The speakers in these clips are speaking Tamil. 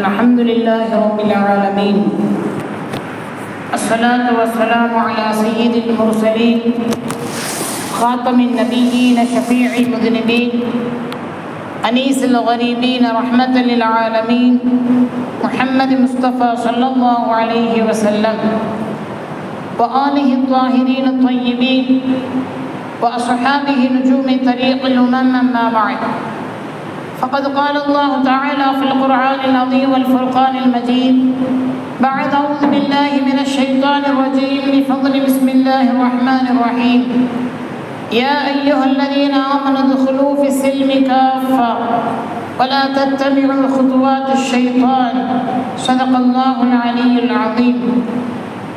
الحمد لله رب العالمين الصلاة والسلام على سيد المرسلين خاتم النبيين شفيع المذنبين أنيس الغريبين رحمة للعالمين محمد مصطفى صلى الله عليه وسلم وآله الطاهرين الطيبين وأصحابه نجوم طريق الأمم ما بعد. فقد قال الله تعالى في القرآن العظيم والفرقان المجيد بعد أعوذ بالله من الشيطان الرجيم بفضل بسم الله الرحمن الرحيم يا أيها الذين آمنوا ادخلوا في السلم كافة ولا تتبعوا خطوات الشيطان صدق الله العلي العظيم.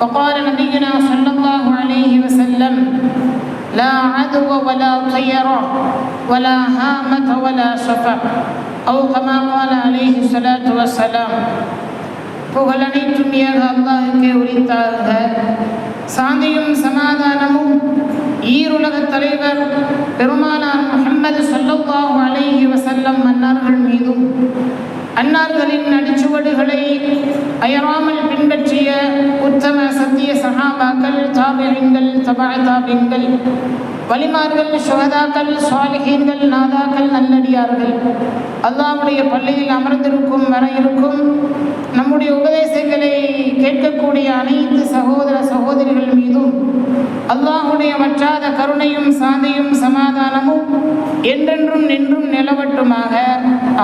وقال نبينا صلى الله عليه وسلم لا عدو ولا طيرة ولا هامة ولا سفر أو كما قال عليه الصلاة والسلام புகழனைத்தும் ஏக அல்லாஹுக்கே உரித்தாக சாந்தியும் சமாதானமும் ஈருலக தலைவர் பெருமானார் முஹம்மது ஸல்லல்லாஹு அலைஹி வஸல்லம் அன்னார்கள் மீதும் அன்னார்களின் அடிச்சுவடுகளை அயராமல் பின்பற்றிய உத்தம சத்திய சஹாபாக்கள் தாபியங்கள் தபா தாபியங்கள் வலிமார்கள் சுகதாக்கள் சுவாலிகீன்கள் நாதாக்கள் நல்லடியார்கள். அல்லாவுடைய பள்ளியில் அமர்ந்திருக்கும் வர இருக்கும் நம்முடைய உபதேசங்களை கேட்கக்கூடிய அனைத்து சகோதர சகோதரிகள் மீதும் அல்லாஹுடைய வற்றாத கருணையும் சாந்தியும் சமாதானமும் என்றென்றும் நின்றும் நிலவட்டுமாக.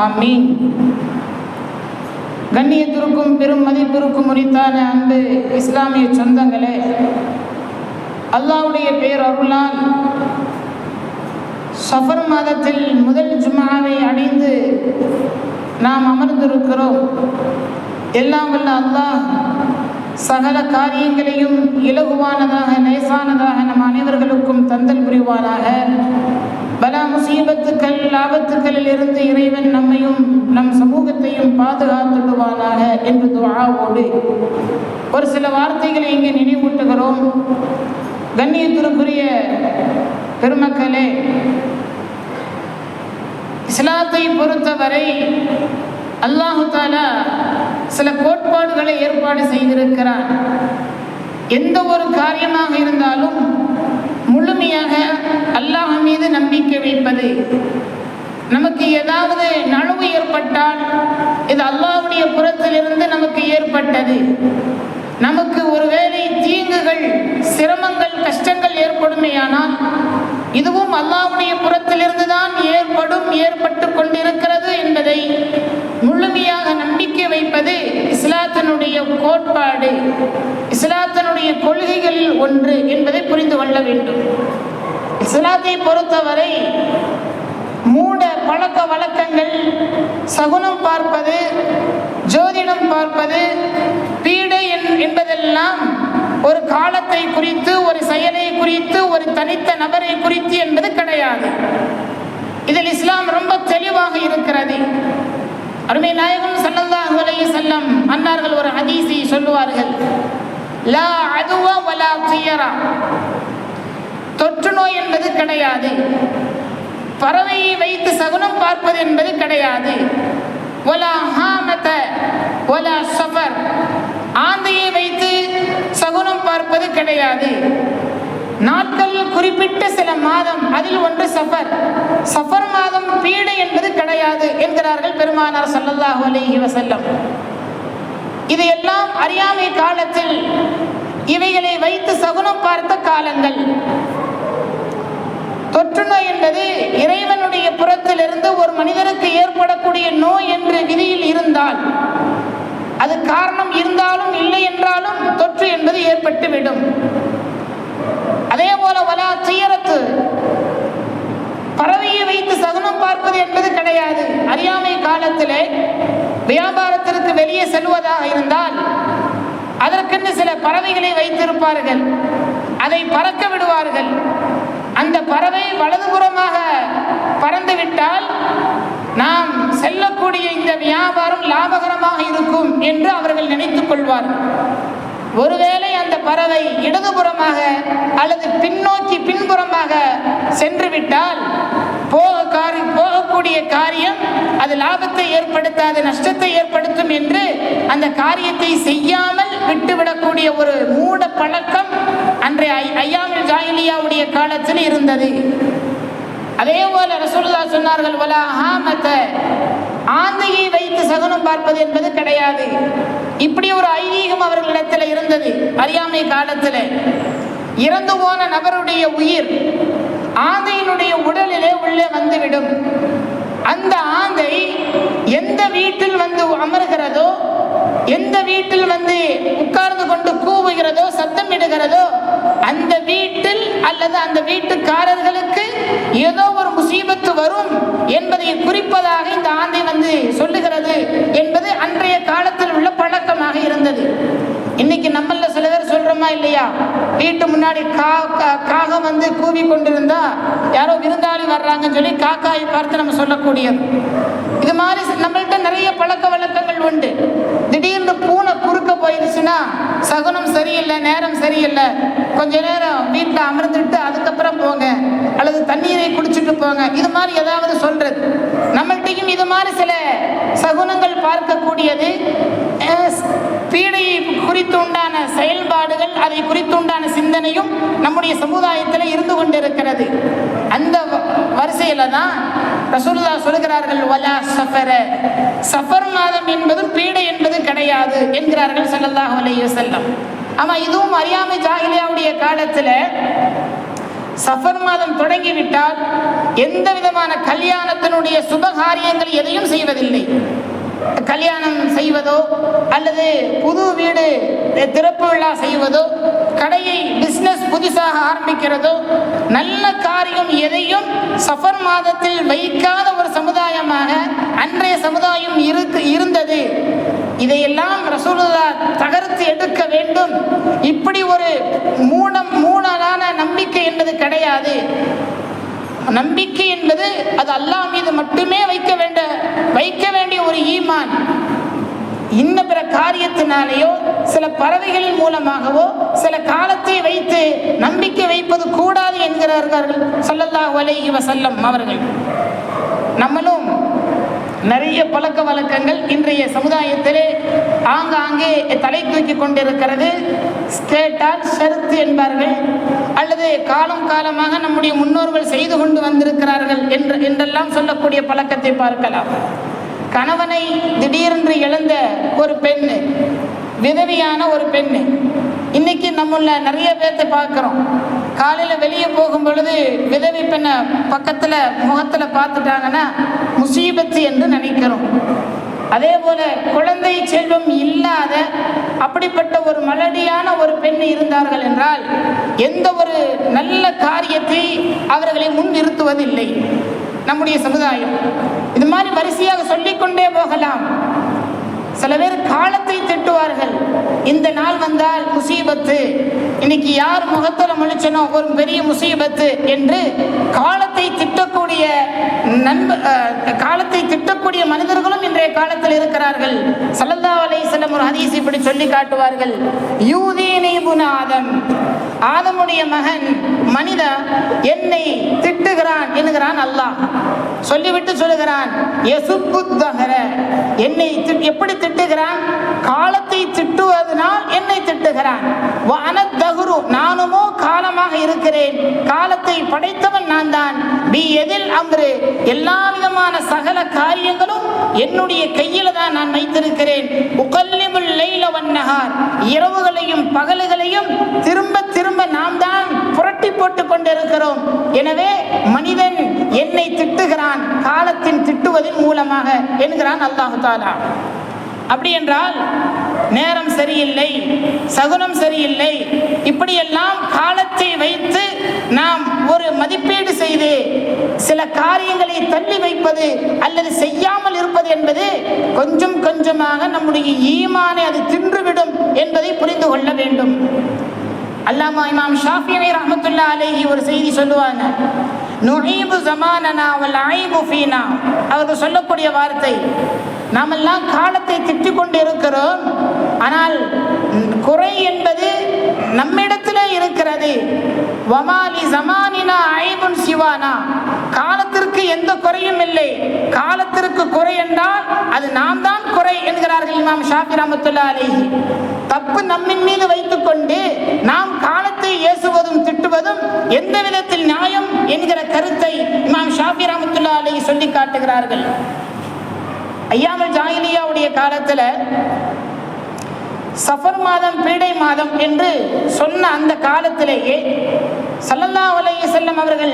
ஆமீன். கண்ணியத்திற்கும் பெரும் மதிப்பிற்கும் உரித்தான அன்பு இஸ்லாமிய சொந்தங்களே அல்லாவுடைய பேர் அருளால் சஃபர் மாதத்தில் முதல் ஜுமாவை அடைந்து நாம் அமர்ந்திருக்கிறோம். எல்லாம் வல்ல அல்லாஹ் சகல காரியங்களையும் இலகுவானதாக லேசானதாக நம் அனைவர்களுக்கும் தந்தல் புரிவானாக. பலா முசீபத்துக்கள் ஆபத்துக்களில் இருந்து இறைவன் நம்மையும் நம் சமூகத்தையும் பாதுகாத்துடுவானாக என்று துவாவோடு ஒரு சில வார்த்தைகளை இங்கே நினைவூட்டுகிறோம். கண்ணியத்திற்குரிய பெருமக்களே இஸ்லாத்தை பொறுத்தவரை அல்லாஹு தாலா சில கோட்பாடுகளை ஏற்பாடு செய்திருக்கிறார் எந்த ஒரு காரியமாக இருந்தாலும் முழுமையாக அல்லாஹ் மீது நம்பிக்கை வைப்பது. நமக்கு ஏதாவது நழுவு ஏற்பட்டால் இது அல்லாஹுடைய புறத்திலிருந்து நமக்கு ஏற்பட்டது. நமக்கு ஒருவேளை தீங்குகள் சிரமங்கள் கஷ்டங்கள் ஏற்படுமேயானால் இதுவும் அல்லாவுடைய புறத்திலிருந்து தான் ஏற்படும் ஏற்பட்டு கொண்டிருக்கிறது என்பதை முழுமையாக நம்பிக்கை வைப்பது இஸ்லாத்தினுடைய கோட்பாடு இஸ்லாத்தினுடைய கொள்கைகளில் ஒன்று என்பதை புரிந்து கொள்ள வேண்டும். இஸ்லாத்தை பொறுத்தவரை மூட பழக்க வழக்கங்கள் சகுனம் பார்ப்பது ஜோதிடம் பார்ப்பது என்பதெல்லாம் ஒரு காலத்தை குறித்து ஒரு செயலை குறித்து ஒரு தனித்த நபரை குறித்து என்பது கிடையாது. இதில் இஸ்லாம் ரொம்ப தெளிவாக இருக்கிறது. அருமை நாயகம் சல்லல்லாஹு அலைஹி செல்லம் அன்னார்கள் ஒரு ஹதீஸை சொல்லுவார்கள். லா அதுவா வலா துயரா. தொற்று நோய் என்பது கிடையாது. பறவையை வைத்து சகுனம் பார்ப்பது என்பது கிடையாது. ஒலா ஹாமத ஒலா சஃபர். ஆந்தையை வைத்து சகுனம் பார்ப்பது கிடையாது. நாட்கள் குறிப்பிட்ட சில மாதம் அதில் ஒன்று சஃபர். சஃபர் மாதம் பீடை என்பது கிடையாது என்கிறார்கள் பெருமானார் சல்லல்லாஹு அலைஹி வசல்லம் இது எல்லாம் அறியாமை காலத்தில் இவைகளை வைத்து சகுனம் பார்த்த காலங்கள். தொற்று நோய் என்பது இறைவனுடைய புறத்திலிருந்து ஒரு மனிதனுக்கு ஏற்படக்கூடிய நோய் என்று விதியில் இருந்தால் அது காரணம் இருந்தாலும் இல்லை என்றாலும் தொற்று என்பது ஏற்பட்டுவிடும். அதே போல வலா துயரத்து பறவையை வைத்து சகுனம் பார்ப்பது என்பது கிடையாது. அறியாமை காலத்திலே வியாபாரத்திற்கு வெளியே செல்வதாக இருந்தால் அதற்கென்று சில பறவைகளை வைத்திருப்பார்கள். அதை பறக்க விடுவார்கள். அந்த பறவை வலதுபுறமாக பறந்துவிட்டால் நாம் செல்லக்கூடிய இந்த வியாபாரம் லாபகரமாக இருக்கும் என்று அவர்கள் நினைத்துக் கொள்வார்கள். ஒருவேளை அந்த பறவை இடதுபுறமாக அல்லது பின்னோக்கி பின்புறமாக சென்று விட்டால் போக காரி போகக்கூடிய காரியம் அது லாபத்தை ஏற்படுத்தாது நஷ்டத்தை ஏற்படுத்தும் என்று அந்த காரியத்தை செய்யாமல் விட்டுவிடக்கூடிய ஒரு மூட பழக்கம் அன்றைய ஐ- ஐயாமில் ஜாயிலியாவுடைய காலத்தில் இருந்தது. அதே போல ரசூலுல்லா சொன்னார்கள் வலா ஹாமத. ஆந்தையை வைத்து சகுனம் பார்ப்பது என்பது கிடையாது. இப்படி ஒரு ஐதீகம் அவர்களிடத்தில் இருந்தது அறியாமை காலத்தில். இறந்து போன நபருடைய உயிர் ஆந்தையினுடைய உடலிலே உள்ளே வந்துவிடும். அந்த ஆந்தை எந்த வீட்டில் வந்து அமர்கிறதோ எந்த வீட்டில் வந்து உட்கார்ந்து கொண்டு கூவுகிறதோ சத்தம் இடுகிறதோ அந்த வீட்டில் அல்லது அந்த வீட்டுக்காரர்களுக்கு ஏதோ ஒரு முசீபத்து வரும் என்பதை குறிப்பதாக இந்த ஆந்தை வந்து சொல்லுகிறது என்பது அன்றைய காலத்தில் உள்ள பழக்கமாக இருந்தது. இன்னைக்கு நம்மள சில பேர் சொல்றோமா இல்லையா? வீட்டு முன்னாடி கா காகம் வந்து கூவி கொண்டிருந்தா யாரோ விருந்தாளி வர்றாங்கன்னு சொல்லி காக்காயை பார்த்து நம்ம சொல்லக்கூடியது. இது மாதிரி நம்மள்கிட்ட நிறைய பழக்க வழக்கங்கள் உண்டு. திடீர்னு பூனை குறுக்க போயிடுச்சுன்னா சகுனம் சரியில்லை நேரம் சரியில்லை. கொஞ்ச நேரம் வீட்டில் அமர்ந்துட்டு அதுக்கப்புறம் போங்க. அல்லது தண்ணீரை குடிச்சிட்டு போங்க. இது மாதிரி ஏதாவது சொல்றது. நம்மள்ட்டையும் இது மாதிரி சில சகுனங்கள் பார்க்கக்கூடியது. பீடையை குறித்து உண்டான செயல்பாடுகள் அதை குறித்து உண்டான சிந்தனையும் நம்முடைய சமுதாயத்தில் இருந்து கொண்டிருக்கிறது. அந்த வரிசையில தான் ரசூல்லா சொல்கிறார்கள் வலா சஃபர. சஃபர் மாதம் என்பது பீடை என்பது கிடையாது என்கிறார்கள் ஸல்லல்லாஹு செல்லம் ஆமா இதுவும் அறியாமை ஜாகிலியாவுடைய காலத்துல சஃபர் மாதம் தொடங்கிவிட்டால் எந்த விதமான கல்யாணத்தினுடைய சுபகாரியங்கள் எதையும் செய்வதில்லை. கல்யாணம் செய்வதோ அல்லது புது வீடு திறப்பு விழா செய்வதோ கடையை பிஸ்னஸ் புதுசாக ஆரம்பிக்கிறதோ நல்ல காரியம் எதையும் சஃபர் மாதத்தில் வைக்காத ஒரு சமுதாயமாக அன்றைய சமுதாயம் இருக்கு இருந்தது. இதையெல்லாம் ரசூலுல்லா தகர்த்து எடுக்க வேண்டும். இப்படி ஒரு மூடம் மூடலான நம்பிக்கை என்பது கிடையாது. நம்பிக்கை என்பது அது அல்லாஹ் மீது மட்டுமே வைக்க ஒரு ஈமான். இன்ன பிற காரியத்தினாலேயோ சில பறவைகளின் மூலமாகவோ சில காலத்தை வைத்து நம்பிக்கை வைப்பது கூடாது என்கிறார்கள் சொல்லல்லா வலைகி வசல்லம் அவர்கள். நம்மளும் நிறைய பழக்க வழக்கங்கள் இன்றைய சமுதாயத்திலே ஆங்காங்கே தலை தூக்கி கொண்டிருக்கிறது. ஸ்கேட்டால் ஷருத்து என்பார்கள். அல்லது காலம் காலமாக நம்முடைய முன்னோர்கள் செய்து கொண்டு வந்திருக்கிறார்கள் என்று என்றெல்லாம் சொல்லக்கூடிய பழக்கத்தை பார்க்கலாம். கணவனை திடீரென்று எழுந்த ஒரு பெண் விதவியான ஒரு பெண் இன்னைக்கு நம்மள நிறைய பேர்த்த பார்க்குறோம். காலையில் வெளியே போகும் பொழுது விதவி பெண்ணை பக்கத்தில் முகத்தில் பார்த்துட்டாங்கன்னா முசீபத்து என்று நினைக்கிறோம். அதே போல குழந்தை செல்வம் இல்லாத அப்படிப்பட்ட ஒரு மலடியான ஒரு பெண் இருந்தார்கள் என்றால் எந்த ஒரு நல்ல காரியத்தை அவர்களை முன் நிறுத்துவதில்லை நம்முடைய சமுதாயம். இது மாதிரி வரிசையாக சொல்லிக்கொண்டே போகலாம். சில பேர் காலத்தை திட்டுவார்கள். இந்த நாள் வந்தால் முசீபத்து. இன்னைக்கு யார் முகத்தில் முழிச்சனோ ஒரு பெரிய முசீபத்து என்று காலத்தை திட்டக்கூடிய நண்ப அஹ், காலத்தை திட்டக்கூடிய மனிதர்களும் இன்றைய காலத்தில் இருக்கிறார்கள். சல்லல்லா செல்லம் ஒரு ஹதீஸ் இப்படி சொல்லி காட்டுவார்கள். யூதீனி புன ஆதம். ஆதமுடைய மகன் மனித என்னை திட்டுகிறான் என்கிறான் அல்லாஹ். சொல்லிவிட்டு சொல்லுகிறான் என்னை எப்படி திட்டுகிறான்? காலத்தை திட்டுவதனால் என்னை திட்டுகிறான். தகுரு நானுமோ காலமாக இருக்கிறேன். காலத்தை படைத்தவன் நான் தான். பி எதில் அம்ரு. எல்லா விதமான சகல காரியங்களும் என்னுடைய கையில தான் நான் வைத்திருக்கிறேன். உகல்லிபுல் இரவுகளையும் பகல்களையும் திரும்ப திரும்ப நாம் தான் புரட்டி போட்டு கொண்டிருக்கிறோம். எனவே மனிதன் என்னை திட்டுகிறான்? காலத்தின் திட்டுவதன் மூலமாக என்கிறான் அல்லாஹு தாலா. அப்படி என்றால் நேரம் சரியில்லை சகுனம் சரியில்லை. இப்படியெல்லாம் காலத்தை வைத்து நாம் ஒரு மதிப்பீடு செய்து சில காரியங்களை தள்ளி வைப்பது அல்லது செய்யாமல் இருப்பது என்பது கொஞ்சம் கொஞ்சமாக நம்முடைய ஈமானை அது தின்றுவிடும் என்பதை புரிந்து கொள்ள வேண்டும். அல்லாமா இமாம் ஷாஃபியை ரஹமத்துல்லா அலேஹி ஒரு செய்தி சொல்லுவாங்க. நுஹீபு ஜமானனா அவள் ஐபு ஃபீனா. அவர்கள் சொல்லக்கூடிய வார்த்தை நாமெல்லாம் காலத்தை திட்டிக் கொண்டு இருக்கிறோம் ஆனால் குறை என்பது நம்மிடத்தில் இருக்கிறது. வமாலி ஜமானினா ஐபுன் சிவானா. காலத்திற்கு எந்த குறையும் இல்லை. காலத்திற்கு குறை என்றால் அது நாம் தான் குறை என்கிறார்கள் இமாம் ஷாஃபி ரமத்துல்லா தப்பு நம்மின் மீது வைத்துக்கொண்டு நாம் காலத்தை ஏசுவதும் திட்டுவதும் எந்த விதத்தில் நியாயம் என்கிற கருத்தை இமாம் ஷாஃபி ரமத்துல்லா அலைஹி சொல்லி காட்டுகிறார்கள். ஐயாமல் ஜாயிலியாவுடைய காலத்தில் சஃபர் மாதம் பீடை மாதம் என்று சொன்ன அந்த காலத்திலேயே சல்லல்லா அலைஹி செல்லம் அவர்கள்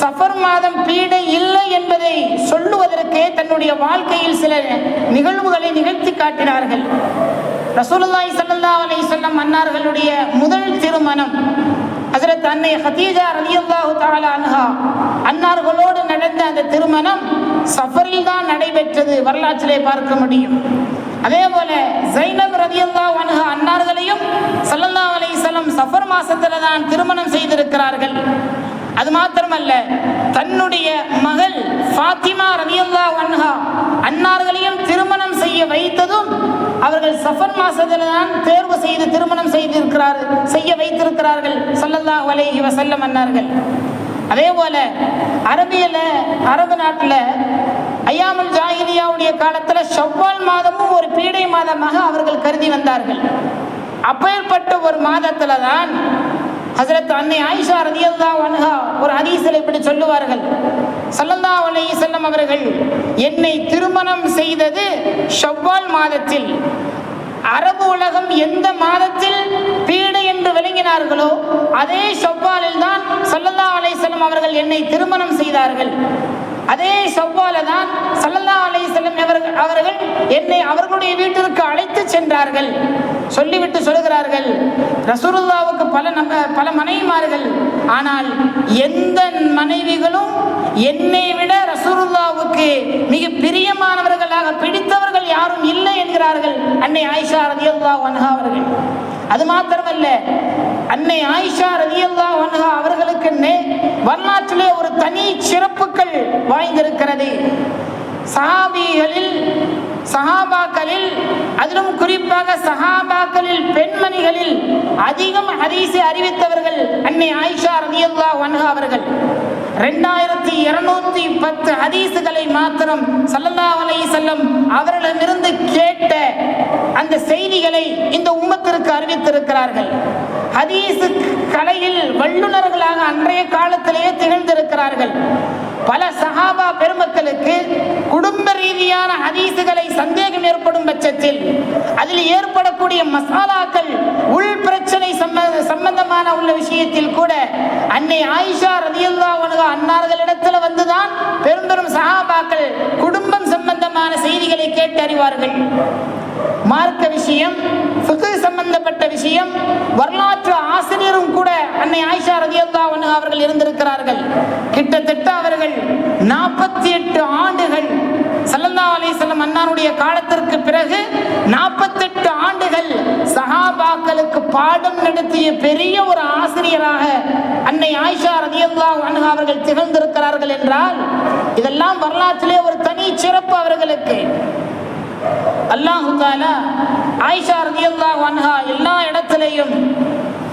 சஃபர் மாதம் பீடை இல்லை என்பதை சொல்லுவதற்கே தன்னுடைய வாழ்க்கையில் சில நிகழ்வுகளை நிகழ்த்தி காட்டினார்கள். ரசூலுல்லாய் சல்லல்லா அலைஹி செல்லம் அன்னார்களுடைய முதல் திருமணம் அதில் அன்னை ஹதீஜா ரலியல்லாஹு தாலா அன்ஹா அன்னார்களோடு நடந்த அந்த திருமணம் சஃபரில் தான் நடைபெற்றது வரலாற்றிலே பார்க்க முடியும். அதே போல ஜைனப் ரதியல்லா அன்ஹா அன்னார்களையும் சல்லல்லா அலைஹி வஸல்லம் சஃபர் மாசத்துல தான் திருமணம் செய்திருக்கிறார்கள். அது மாத்திரமல்ல தன்னுடைய மகள் ஃபாத்திமா ரதியல்லா அன்ஹா அன்னார்களையும் திருமணம் செய்ய வைத்ததும் அவர்கள் சஃபர் மாசத்துல தான் தேர்வு செய்து திருமணம் செய்திருக்கிறார் செய்ய வைத்திருக்கிறார்கள் சல்லல்லா அலைஹி செல்லம் அன்னார்கள். அதே போல அரபியல அரபு நாட்டில் ஐயாமுல் ஜாகிதியாவுடைய காலத்துல ஷவ்வால் மாதமும் ஒரு பீடை மாதமாக அவர்கள் கருதி வந்தார்கள். அப்பேற்பட்ட ஒரு மாதத்துல தான் ஹசரத் அன்னை ஆயிஷா ரதியல்லா அன்ஹா ஒரு ஹதீஸில் இப்படி சொல்லுவார்கள். சல்லந்தா வலை செல்லம் அவர்கள் என்னை திருமணம் செய்தது ஷவ்வால் மாதத்தில். அரபு உலகம் எந்த மாதத்தில் பீடை என்று விளங்கினார்களோ அதே ஷவ்வாலில் தான் சல்லந்தா வலை செல்லம் அவர்கள் என்னை திருமணம் செய்தார்கள். அதே செவ்வால தான் சல்லல்லா அலை வஸல்லம் அவர்கள் அவர்கள் என்னை அவர்களுடைய வீட்டிற்கு அழைத்து சென்றார்கள். சொல்லிவிட்டு சொல்கிறார்கள் ரசூருல்லாவுக்கு பல நம்ம பல மனைவிமார்கள். ஆனால் எந்த மனைவிகளும் என்னை விட ரசூருல்லாவுக்கு மிக பிரியமானவர்களாக பிடித்தவர்கள் யாரும் இல்லை என்கிறார்கள். அன்னை ஆயிஷா ரதியுல்லா வன்ஹா அவர்கள். அது மாத்திரமல்ல அன்னை ஆயிஷா ரதியல்லாஹு அன்ஹா அவர்களுக்கு வரலாற்றிலே ஒரு தனி சிறப்புகள் வாய்ந்திருக்கிறது. சஹாபிகளில் சஹாபாக்களில் அதிலும் குறிப்பாக சஹாபாக்களில் பெண்மணிகளில் அதிகம் ஹதீஸை அவர்கள் அன்னை ஆயிஷா ரலியல்லாஹு வன்ஹா அவர்கள் ரெண்டாயிரத்தி இருநூத்தி பத்து ஹதீசுகளை மாத்திரம் சல்லல்லா அலை செல்லம் அவர்களிடமிருந்து கேட்ட அந்த செய்திகளை இந்த உம்மத்திற்கு அறிவித்திருக்கிறார்கள். ஹதீசு கலையில் வல்லுநர்களாக அன்றைய காலத்திலேயே திகழ்ந்திருக்கிறார்கள். பல சஹாபா பெருமக்களுக்கு குடும்ப ரீதியான ஹதீசுகளை சந்தேகம் ஏற்படும் பட்சத்தில் அதில் ஏற்படக்கூடிய மசாலாக்கள் உள் பிரச்சனை சம்ம- சம்பந்தமான உள்ள விஷயத்தில் கூட அன்னை ஆயிஷா ரதியுல்லா அன்னார்கள் அன்னார்களிடத்தில் வந்துதான் பெரும் பெரும் சஹாபாக்கள் குடும்பம் சம்பந்தமான செய்திகளை கேட்டு அறிவார்கள். மார்க்க விஷயம் ஃபிக்ஹ் சம்பந்தப்பட்ட விஷயம் வரலாற்று ஆசிரியரும் கூட அன்னை ஆயிஷா ரதியல்லாஹு அவர்கள் இருந்திருக்கிறார்கள். கிட்டத்தட்ட அவர்கள் நாற்பத்தி எட்டு ஆண்டுகள். ஸல்லல்லாஹு அலைஹி வஸல்லம் காலத்திற்கு பிறகு நாற்பத்தெட்டு ஆண்டுகள் சஹாபாக்களுக்கு பாடம் நடத்திய பெரிய ஒரு ஆசிரியராக அன்னை ஆயிஷா ரதியல்லா அன்ஹா அவர்கள் திகழ்ந்திருக்கிறார்கள் என்றால் இதெல்லாம் வரலாற்றிலே ஒரு தனி சிறப்பு அவர்களுக்கு. அல்லாஹு தாலா ஆயிஷா ரதியல்லா அன்ஹா எல்லா இடத்திலையும்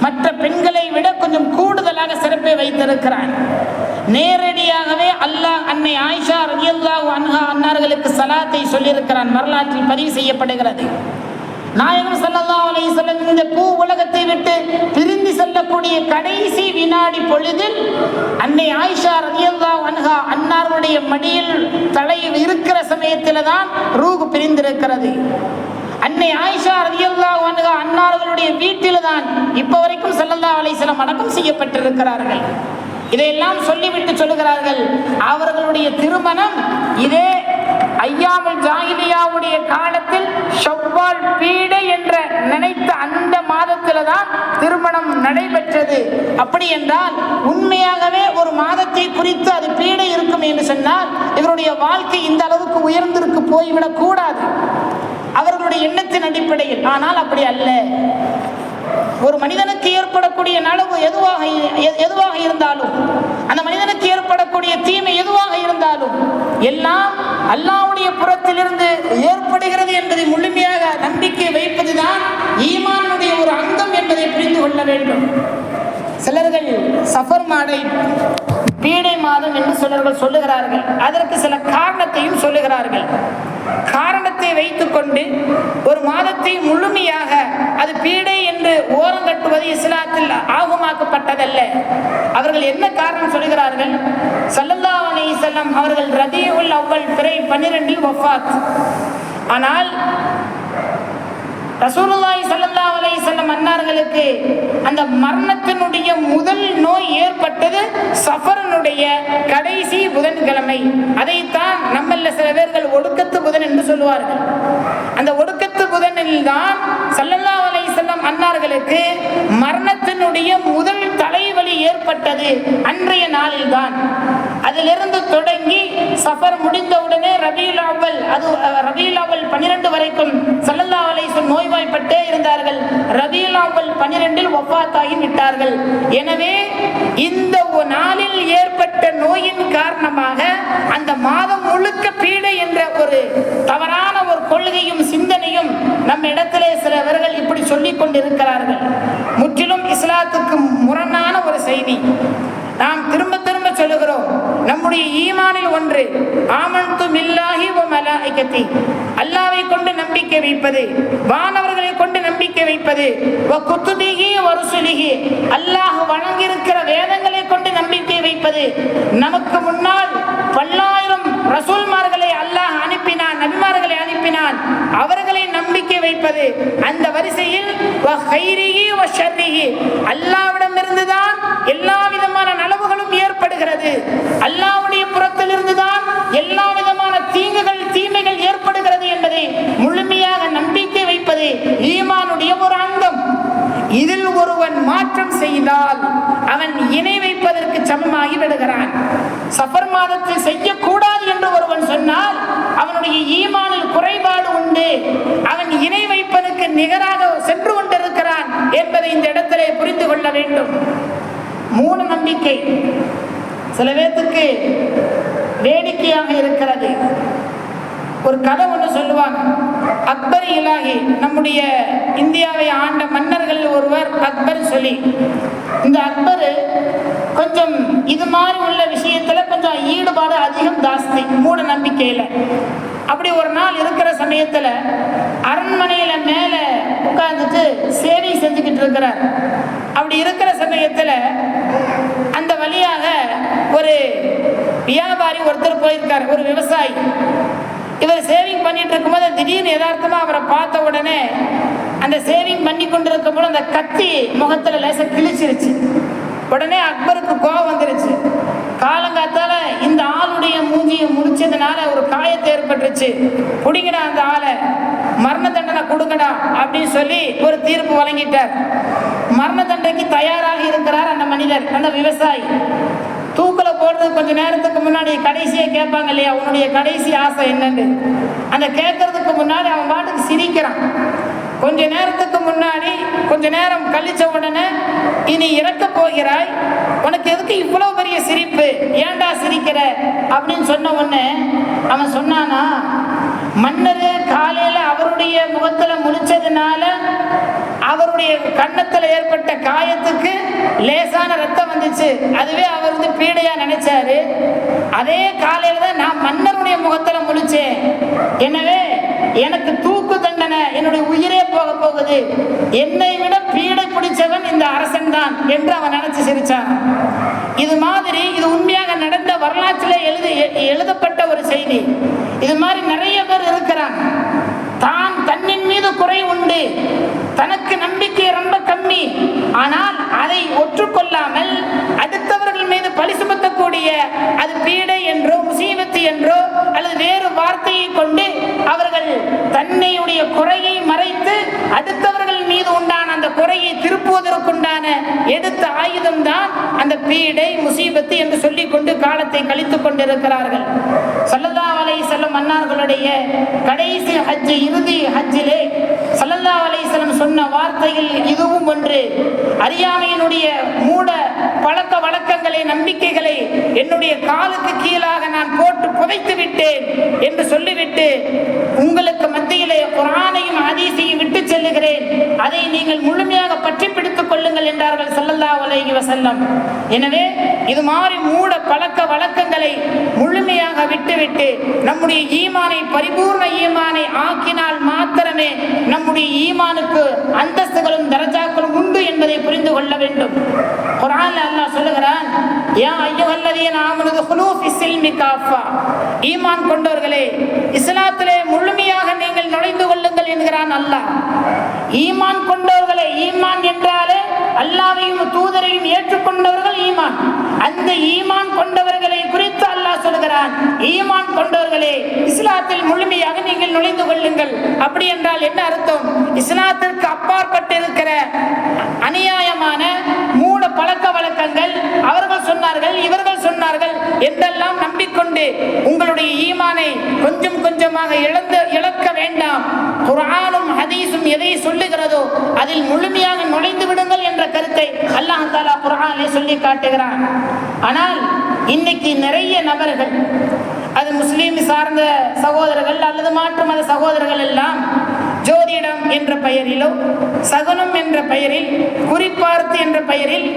மற்ற பெண்களை விட கொஞ்சம் கூடுதலாக சிறப்பை வைத்திருக்கிறான். நேரடியாகவே அல்லாஹ் அன்னை ஆயிஷா ரதியல்லாஹு அன்ஹா அன்னார்களுக்கு சலாத்தை சொல்லியிருக்கிறான். வரலாற்றில் பதிவு செய்யப்படுகிறது. நாயகம் ஸல்லல்லாஹு அலைஹி வஸல்லம் இந்த பூ உலகத்தை விட்டு பிரிந்து செல்லக்கூடிய கடைசி வினாடி பொழுதில் அன்னை ஆயிஷா ரலியல்லாஹு அன்ஹா அன்னாருடைய மடியில் தலை இருக்கிற சமயத்தில் தான் ரூகு பிரிந்திருக்கிறது. அன்னை ஆயிஷா ரலியல்லாஹு அன்ஹா அன்னார்களுடைய வீட்டில் தான் இப்போ வரைக்கும் ஸல்லல்லாஹு அலைஹி வஸல்லம் அடக்கம் செய்யப்பட்டிருக்கிறார்கள். இதையெல்லாம் சொல்லிவிட்டு சொல்லுகிறார்கள். அவர்களுடைய திருமணம் இதே ஐயாமல் ஜாகிலியாவுடைய காலத்தில் ஷவ்வால் பீடை என்ற நினைத்த அந்த மாதத்தில் தான் திருமணம் நடைபெற்றது. அப்படி என்றால் உண்மையாகவே ஒரு மாதத்தை குறித்து அது பீடை இருக்கும் என்று சொன்னால் இவருடைய வாழ்க்கை இந்த அளவுக்கு உயர்ந்திருக்கு போய்விடக் கூடாது. அவர்களுடைய எண்ணத்தின் அடிப்படையில். ஆனால் அப்படி அல்ல. ஒரு மனிதனுக்கு ஏற்படக்கூடிய நலவு எதுவாக எதுவாக இருந்தாலும் அந்த மனிதனுக்கு ஏற்படக்கூடிய தீமை எதுவாக இருந்தாலும் எல்லாம் அல்லாவுடைய புறத்திலிருந்து ஏற்படுகிறது என்பதை முழுமையாக நம்பிக்கை வைப்பதுதான் ஈமானுடைய ஒரு அங்கம் என்பதை புரிந்து கொள்ள வேண்டும். மாடை பீடை மாதம் என்று சிலர்கள் சொல்லுகிறார்கள். அதற்கு சில காரணத்தையும் சொல்லுகிறார்கள். காரணத்தை வைத்துக்கொண்டு ஒரு மாதத்தை முழுமையாக அது பீடை என்று ஓரம் கட்டுவது இஸ்லாத்தில் ஆகமாக்கப்பட்டதல்ல. அவர்கள் என்ன காரணம் சொல்கிறார்கள் ஸல்லல்லாஹு செல்லம் வஸல்லம் அவர்கள் ரதியுல் அவ்வல் பிறை பன்னிரெண்டில் ஒஃபாத் ஆனால் ரசூலுல்லாய் ஸல்லல்லாஹு அலை செல்லம் அன்னார்களுக்கு அந்த மரணத்தினுடைய முதல் நோய் ஏற்பட்டது சஃபரனுடைய கடைசி புதன்கிழமை. அதைத்தான் நம்மள சில பேர்கள் ஒடுக்கத்து புதன் என்று சொல்லுவார்கள். அந்த ஒடுக்கத்து புதனில் தான் சல்லல்லா அலை செல்லம் அன்னார்களுக்கு மரணத்தினுடைய முதல் தலைவலி ஏற்பட்டது அன்றைய நாளில்தான். அதிலிருந்து தொடங்கி சஃபர் முடிந்தவுடனே ரபியுல் அவ்வல் அது ரபியுல் பன்னிரண்டு வரைக்கும் சல்லல்லா அலைஹி நோய்வாய்ப்பட்டே இருந்தார்கள். ரபியுல் பன்னிரெண்டில் ஒப்பாத்தாகி விட்டார்கள். எனவே இந்த நாளில் ஏற்பட்ட நோயின் காரணமாக அந்த மாதம் முழுக்க பீடை என்ற ஒரு தவறான ஒரு கொள்கையும் சிந்தனையும் நம் இடத்திலே சிலவர்கள் இப்படி சொல்லிக் கொண்டிருக்கிறார்கள். முற்றிலும் இஸ்லாத்துக்கு முரணான ஒரு செய்தி. நாம் திரும்ப நம்முடைய ஈமானில் ஒன்று ஆமந்து மில்லாஹி வ மலாயிகத்தி. அல்லாவை கொண்டு நம்பிக்கை வைப்பது வானவர்களை கொண்டு நம்பிக்கை வைப்பது ஓ குத்துபிஹி வ ருசுலிஹி. அல்லாஹ் வழங்கியிருக்கிற வேதங்களை கொண்டு நம்பிக்கை வைப்பது. நமக்கு முன்னால் பல்லாயிரம் ரசூல்மார்களை அல்லாஹ் அனுப்பினான் நபிமார்களை அனுப்பினான். அவர்களை நம்பிக்கை வைப்பது அந்த வரிசையில் அல்லாவிடம் கைரிஹி வ ஷர்ரிஹி அல்லாவிடமிருந்து தான் எல்லா விதமான நலவுகளும் ஏற்படுகிறது அல்லாஹ்வுடைய புறத்திலிருந்து தான் எல்லா விதமான தீங்குகள் தீமைகள் ஏற்படுகிறது என்பதை முழுமையாக நம்பிக்கை வைப்பது ஈமானுடைய ஒரு அங்கம் இதில் ஒருவன் மாற்றம் செய்தால் அவன் இணை வைப்பதற்கு சமமாகி விடுகிறான் சஃபர் மாதத்தில் செய்யக்கூடாது என்று ஒருவன் சொன்னால் அவனுடைய ஈமானில் குறைபாடு உண்டு அவன் இணை வைப்பதற்கு நிகராக சென்று கொண்டிருக்கிறான் என்பதை இந்த இடத்திலே புரிந்து கொள்ள வேண்டும் மூட நம்பிக்கை சில பேர்த்துக்கு வேடிக்கையாக இருக்கிறது ஒரு கதை அக்பர் இலாஹி நம்முடைய இந்தியாவை ஆண்ட மன்னர்கள் ஒருவர் அக்பர் சொல்லி இந்த அக்பர் கொஞ்சம் இது மாதிரி உள்ள விஷயத்துல கொஞ்சம் ஈடுபாடு அதிகம் ஜாஸ்தி மூட நம்பிக்கையில. அப்படி ஒரு நாள் இருக்கிற சமயத்துல அரண்மனையில மேல உட்கார்ந்துட்டு சேவை செஞ்சுக்கிட்டு இருக்கிறார். அப்படி இருக்கிற சமயத்துல அந்த வழியாக ஒரு வியாபாரி ஒருத்தர் போயிருக்கார் ஒரு விவசாயி. இவர் சேவிங் பண்ணிட்டு இருக்கும்போது திடீர்னு யதார்த்தமா அவரை பார்த்த உடனே அந்த சேவிங் பண்ணி கொண்டு இருக்கும்போது அந்த கத்தி முகத்துல லேச கிழிச்சிருச்சு. உடனே அக்பருக்கு கோபம் வந்துருச்சு. காலங்காத்தால இந்த ஆளுடைய மூஞ்சியை முடிச்சதுனால ஒரு காயத்தை ஏற்பட்டுருச்சு. பிடிங்கடா அந்த ஆளை மரண தண்டனை கொடுங்கடா அப்படின்னு சொல்லி ஒரு தீர்ப்பு வழங்கிட்டார். மரண தண்டனைக்கு தயாராக இருக்கிறார் அந்த மனிதர் அந்த விவசாயி. போடுறது கொஞ்ச நேரத்துக்கு முன்னாடி கடைசியை கேட்பாங்க இல்லையா? உன்னுடைய கடைசி ஆசை என்னன்னு. அந்த கேட்கறதுக்கு முன்னாடி அவன் பாட்டுக்கு சிரிக்கிறான். கொஞ்ச நேரத்துக்கு முன்னாடி கொஞ்ச நேரம் கழிச்ச உடனே இனி இறக்க போகிறாய்? உனக்கு எதுக்கு இவ்வளவு பெரிய சிரிப்பு? ஏன்டா சிரிக்கிற? அப்படின்னு சொன்ன உடனே அவன் சொன்னானா மன்னர் காலையில அவருடைய முகத்துல முடிச்சதுனால அவருடைய கன்னத்தில் ஏற்பட்ட காயத்துக்கு லேசான ரத்தம் வந்துச்சு. அதுவே அவர் வந்து பீடையா நினைச்சாரு. அதே காலையில தான் நான் மன்னருடைய முகத்துல முழிச்சேன். எனவே எனக்கு தூக்கு தண்டனை என்னுடைய உயிரே போக போகுது. என்னை விட பீடை பிடிச்சவன் இந்த அரசன் தான் என்று அவன் நினைச்சு சிரிச்சான். இது மாதிரி இது உண்மையாக நடந்த வரலாற்றில் எழுதி எ- எழுதப்பட்ட ஒரு செய்தி. இது மாதிரி நிறைய பேர் இருக்கிறாங்க. தான் தன்னின் மீது குறை உண்டு. தனக்கு நம்பிக்கை ரொம்ப கம்மி. ஆனால் அதை ஒற்றுக்கொள்ளாமல் அடுத்தவர்கள் மீது பழி சுமத்தக்கூடிய அது பீடை என்றோ முசீபத்து என்றோ அல்லது வேறு வார்த்தையை கொண்டு அவர்கள் தன்னையுடைய குறையை மறைத்து அடுத்தவர்கள் மீது உண்டான அந்த குறையை திருப்புவதற்குண்டான எடுத்த ஆயுதம் தான் அந்த பீடை முசீபத்து என்று சொல்லிக் கொண்டு காலத்தை கழித்துக் கொண்டிருக்கிறார்கள். சல்லல்லா அலை செல்லும் மன்னார்களுடைய கடைசி ஹஜ்ஜையும் இறுதி ஹஜ்ஜிலே சல்லல்லா அலிஸ்லம் சொன்ன வார்த்தையில் இதுவும் ஒன்று. அறியாமையினுடைய மூட பழக்க வழக்கங்களை நம்பிக்கைகளை என்னுடைய காலுக்கு கீழாக நான் போட்டு புதைத்து விட்டேன் என்று சொல்லிவிட்டு உங்களுக்கு மத்தியிலே குரானையும் ஹதீஸையும் விட்டு செல்லுகிறேன். அதை நீங்கள் முழுமையாக பற்றி பிடித்துக் கொள்ளுங்கள் என்றார்கள் ஸல்லல்லாஹு உலகி வசல்லம் எனவே இது மாதிரி மூட பழக்க வழக்கங்களை முழுமையாக விட்டுவிட்டு நம்முடைய ஈமானை பரிபூர்ண ஈமானை ஆக்கினால் மாத்திரமே நம்முடைய ஈமானுக்கு அந்தஸ்துகளும் தரஜாக்களும் உண்டு என்பதை புரிந்து கொள்ள வேண்டும். குரான் அல்லாஹ் சொல்லுகிறான் ஏன் ஐயோ அல்லது துஹுலூ காஃபா. ஈமான் கொண்டவர்களே இஸ்லாத்தில் கொள்ளுங்கள் அல்லாஹ். ஈமான் கொண்டவர்களே ஈமான் என்றாலே அல்லாவையும் தூதரையும் ஏற்றுக்கொண்டவர்கள் ஈமான். அந்த ஈமான் கொண்டவர்களை குறித்து சொல்கிறான் ஈமான் கொண்டவர்களே இஸ்லாத்தில் முழுமையாக நீங்கள் நுழைந்து கொள்ளுங்கள். அப்படி என்றால் என்ன அர்த்தம்? இஸ்லாத்திற்கு அப்பாற்பட்டு இருக்கிற அநியாயமான மூட பழக்க வழக்கங்கள் அவர்கள் சொன்னார்கள் இவர்கள் சொன்னார்கள் என்றெல்லாம் நம்பிக்கொண்டு உங்களுடைய ஈமானை கொஞ்சம் கொஞ்சமாக இழந்து இழக்க வேண்டாம். குரானும் ஹதீஸும் எதை சொல்லுகிறதோ அதில் முழுமையாக நுழைந்து விடுங்கள் என்ற கருத்தை அல்லாஹ் தாலா சொல்லி காட்டுகிறான். ஆனால் இன்னைக்கு நிறைய நபர்கள் அது முஸ்லீம் சார்ந்த சகோதரர்கள் அல்லது மாற்று மத சகோதரர்கள் எல்லாம் ஜோதிடம் என்ற பெயரிலோ சகுனம் என்ற பெயரில் குறிப்பார்த்து என்ற பெயரில்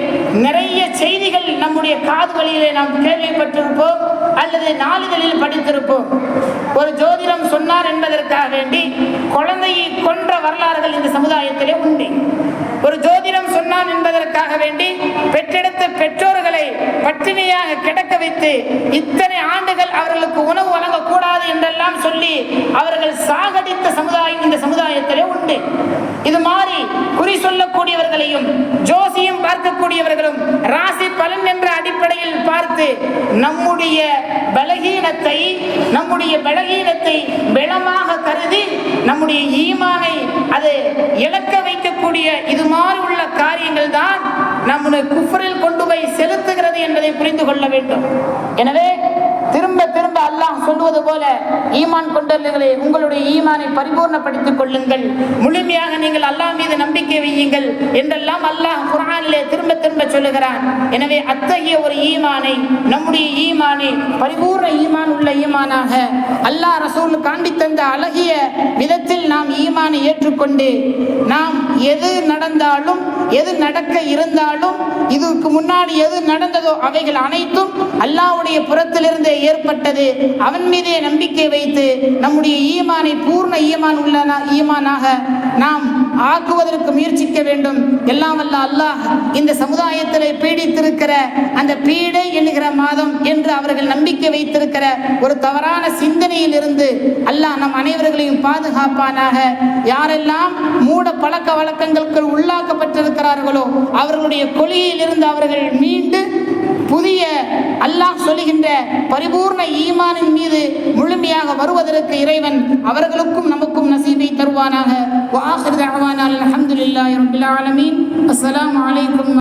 நிறைய செய்திகள் நம்முடைய காதுகளிலே நாம் கேள்விப்பட்டிருப்போம் அல்லது நாளிதழில் படித்திருப்போம். ஒரு ஜோதிடம் சொன்னார் என்பதற்காக வேண்டி குழந்தையை கொன்ற வரலாறுகள் இந்த சமுதாயத்திலே உண்டு. ஒரு ஜோதிடம் சொன்னான் என்பதற்காக வேண்டி பெற்றெடுத்த பெற்றோர்களை பட்டினியாக கிடக்க வைத்து இத்தனை ஆண்டுகள் அவர்களுக்கு உணவு வழங்கக்கூடாது என்றெல்லாம் சொல்லி அவர்கள் சாகடித்த சமுதாயம் இந்த சமுதாயத்திலே உண்டு. இது மாதிரி குறி சொல்லக்கூடியவர்களையும் ஜோசியம் பார்க்கக்கூடியவர்களும் ராசி பலன் என்ற அடிப்படையில் பார்த்து நம்முடைய பலகீனத்தை நம்முடைய பலகீனத்தை பலமாக கருதி நம்முடைய ஈமானை அது இழக்க வைக்கக்கூடிய இது மாதிரி உள்ள காரியங்கள் தான் நம்முடைய குஃபரில் கொண்டு போய் செலுத்துகிறது என்பதை புரிந்து கொள்ள வேண்டும். எனவே அல்லாஹ் சொல்லுவது போல ஈமான் கொண்டவர்களே உங்களுடைய ஈமானை பரிபூர்ணப்படுத்திக் கொள்ளுங்கள். முழுமையாக நீங்கள் அல்லாஹ் மீது நம்பிக்கை வையுங்கள் என்றெல்லாம் அல்லாஹ் குரானிலே திரும்ப திரும்ப சொல்லுகிறான். எனவே அத்தகைய ஒரு ஈமானை நம்முடைய ஈமானை பரிபூர்ண ஈமான் உள்ள ஈமானாக அல்லாஹ் ரசூல் காண்பித்தந்த அழகிய விதத்தில் நாம் ஈமானை ஏற்றுக்கொண்டு நாம் எது நடந்தாலும் எது நடக்க இருந்தாலும் இதுக்கு முன்னாடி எது நடந்ததோ அவைகள் அனைத்தும் அல்லாஹ்வுடைய புறத்திலிருந்தே ஏற்பட்டது. அவன் மீதே நம்பிக்கை வைத்து நம்முடைய ஈமானை பூர்ண ஈமான் உள்ள ஈமானாக நாம் ஆக்குவதற்கு முயற்சிக்க வேண்டும். எல்லாம் வல்ல அல்லாஹ் இந்த சமுதாயத்தில் பீடித்திருக்கிற அந்த பீடை என்கிற மாதம் என்று அவர்கள் நம்பிக்கை வைத்திருக்கிற ஒரு தவறான சிந்தனையில் இருந்து அல்லாஹ் நம் அனைவர்களையும் பாதுகாப்பானாக. யாரெல்லாம் மூட பழக்க வழக்கங்களுக்கு உள்ளாக்கப்பட்டிருக்கிறார்களோ அவர்களுடைய கொள்கையிலிருந்து அவர்கள் மீண்டு புதிய அல்லாஹ் சொல்லுகின்ற பரிபூர்ண ஈமானின் மீது முழுமையாக வருவதற்கு இறைவன் அவர்களுக்கும் நமக்கும் நசீபை தருவானாக. வாஹிர் தகவானால் அல்ஹம்துலில்லாஹி ரப்பில் ஆலமீன்.